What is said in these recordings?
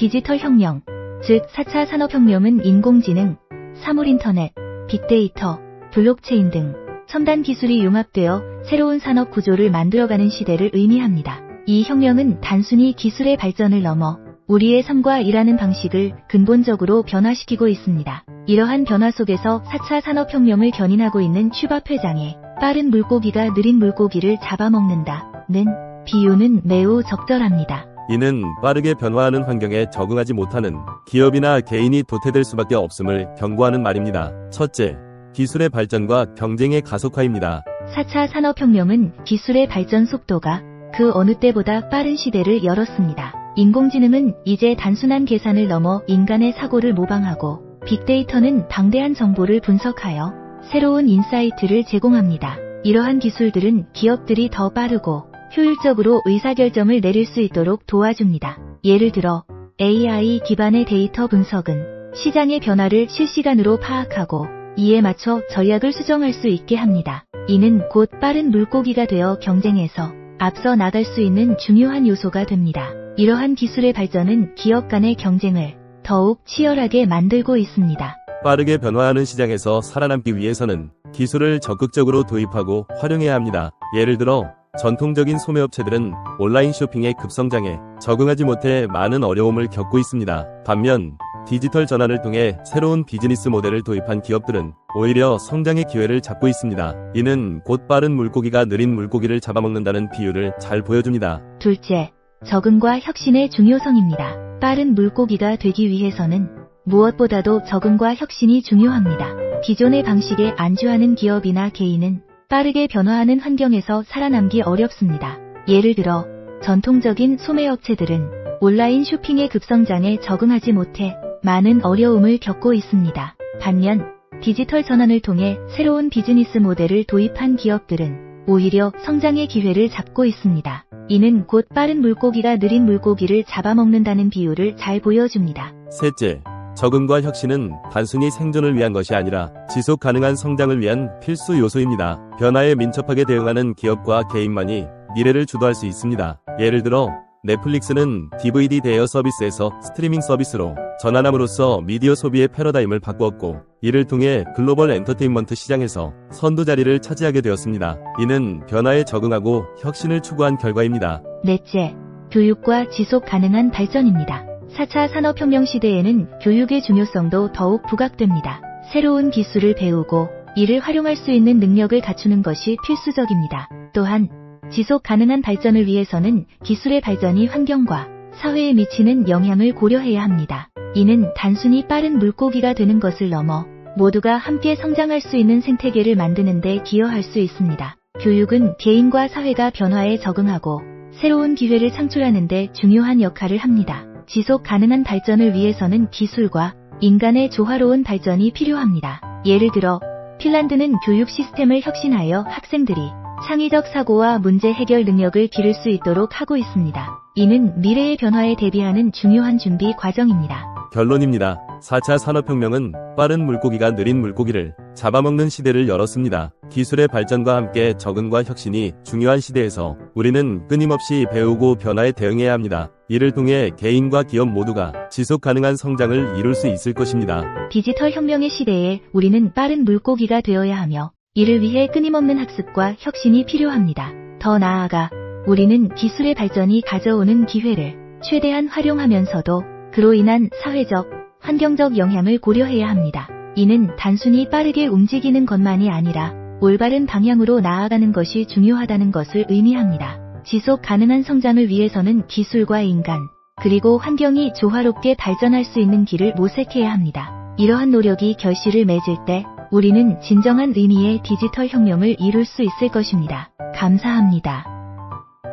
디지털 혁명, 즉 4차 산업혁명은 인공지능, 사물인터넷, 빅데이터, 블록체인 등 첨단 기술이 융합되어 새로운 산업 구조를 만들어가는 시대를 의미합니다. 이 혁명은 단순히 기술의 발전을 넘어 우리의 삶과 일하는 방식을 근본적으로 변화시키고 있습니다. 이러한 변화 속에서 4차 산업혁명을 견인하고 있는 취밥 회장의 빠른 물고기가 느린 물고기를 잡아먹는다는 비유는 매우 적절합니다. 이는 빠르게 변화하는 환경에 적응하지 못하는 기업이나 개인이 도태될 수밖에 없음을 경고하는 말입니다. 첫째, 기술의 발전과 경쟁의 가속화입니다. 4차 산업혁명은 기술의 발전 속도가 그 어느 때보다 빠른 시대를 열었습니다. 인공지능은 이제 단순한 계산을 넘어 인간의 사고를 모방하고 빅데이터는 방대한 정보를 분석하여 새로운 인사이트를 제공합니다. 이러한 기술들은 기업들이 더 빠르고 효율적으로 의사결정을 내릴 수 있도록 도와줍니다. 예를 들어 AI 기반의 데이터 분석은 시장의 변화를 실시간으로 파악하고 이에 맞춰 전략을 수정할 수 있게 합니다. 이는 곧 빠른 물고기가 되어 경쟁에서 앞서 나갈 수 있는 중요한 요소가 됩니다. 이러한 기술의 발전은 기업 간의 경쟁을 더욱 치열하게 만들고 있습니다. 빠르게 변화하는 시장에서 살아남기 위해서는 기술을 적극적으로 도입하고 활용해야 합니다. 예를 들어 전통적인 소매업체들은 온라인 쇼핑의 급성장에 적응하지 못해 많은 어려움을 겪고 있습니다. 반면 디지털 전환을 통해 새로운 비즈니스 모델을 도입한 기업들은 오히려 성장의 기회를 잡고 있습니다. 이는 곧 빠른 물고기가 느린 물고기를 잡아먹는다는 비유를 잘 보여줍니다. 둘째, 적응과 혁신의 중요성입니다. 빠른 물고기가 되기 위해서는 무엇보다도 적응과 혁신이 중요합니다. 기존의 방식에 안주하는 기업이나 개인은 빠르게 변화하는 환경에서 살아남기 어렵습니다. 예를 들어 전통적인 소매업체들은 온라인 쇼핑의 급성장에 적응하지 못해 많은 어려움을 겪고 있습니다. 반면 디지털 전환을 통해 새로운 비즈니스 모델을 도입한 기업들은 오히려 성장의 기회를 잡고 있습니다. 이는 곧 빠른 물고기가 느린 물고기를 잡아먹는다는 비유를 잘 보여줍니다. 셋째, 적응과 혁신은 단순히 생존을 위한 것이 아니라 지속 가능한 성장을 위한 필수 요소입니다. 변화에 민첩하게 대응하는 기업과 개인만이 미래를 주도할 수 있습니다. 예를 들어 넷플릭스는 DVD 대여 서비스에서 스트리밍 서비스로 전환함으로써 미디어 소비의 패러다임을 바꾸었고 이를 통해 글로벌 엔터테인먼트 시장에서 선두 자리를 차지하게 되었습니다. 이는 변화에 적응하고 혁신을 추구한 결과입니다. 넷째, 교육과 지속 가능한 발전입니다. 4차 산업혁명 시대에는 교육의 중요성도 더욱 부각됩니다. 새로운 기술을 배우고 이를 활용할 수 있는 능력을 갖추는 것이 필수적입니다. 또한 지속 가능한 발전을 위해서는 기술의 발전이 환경과 사회에 미치는 영향을 고려해야 합니다. 이는 단순히 빠른 물고기가 되는 것을 넘어 모두가 함께 성장할 수 있는 생태계를 만드는 데 기여할 수 있습니다. 교육은 개인과 사회가 변화에 적응하고 새로운 기회를 창출하는 데 중요한 역할을 합니다. 지속 가능한 발전을 위해서는 기술과 인간의 조화로운 발전이 필요합니다. 예를 들어 핀란드는 교육 시스템을 혁신하여 학생들이 창의적 사고와 문제 해결 능력을 기를 수 있도록 하고 있습니다. 이는 미래의 변화에 대비하는 중요한 준비 과정입니다. 결론입니다. 4차 산업혁명은 빠른 물고기가 느린 물고기를 잡아먹는 시대를 열었습니다. 기술의 발전과 함께 적응과 혁신이 중요한 시대에서 우리는 끊임없이 배우고 변화에 대응해야 합니다. 이를 통해 개인과 기업 모두가 지속 가능한 성장을 이룰 수 있을 것입니다. 디지털 혁명의 시대에 우리는 빠른 물고기가 되어야 하며 이를 위해 끊임없는 학습과 혁신이 필요합니다. 더 나아가 우리는 기술의 발전이 가져오는 기회를 최대한 활용하면서도 그로 인한 사회적, 환경적 영향을 고려해야 합니다. 이는 단순히 빠르게 움직이는 것만이 아니라 올바른 방향으로 나아가는 것이 중요하다는 것을 의미합니다. 지속 가능한 성장을 위해서는 기술과 인간, 그리고 환경이 조화롭게 발전할 수 있는 길을 모색해야 합니다. 이러한 노력이 결실을 맺을 때 우리는 진정한 의미의 디지털 혁명을 이룰 수 있을 것입니다. 감사합니다.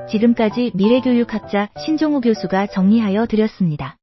지금까지 미래교육학자 신종우 교수가 정리하여 드렸습니다.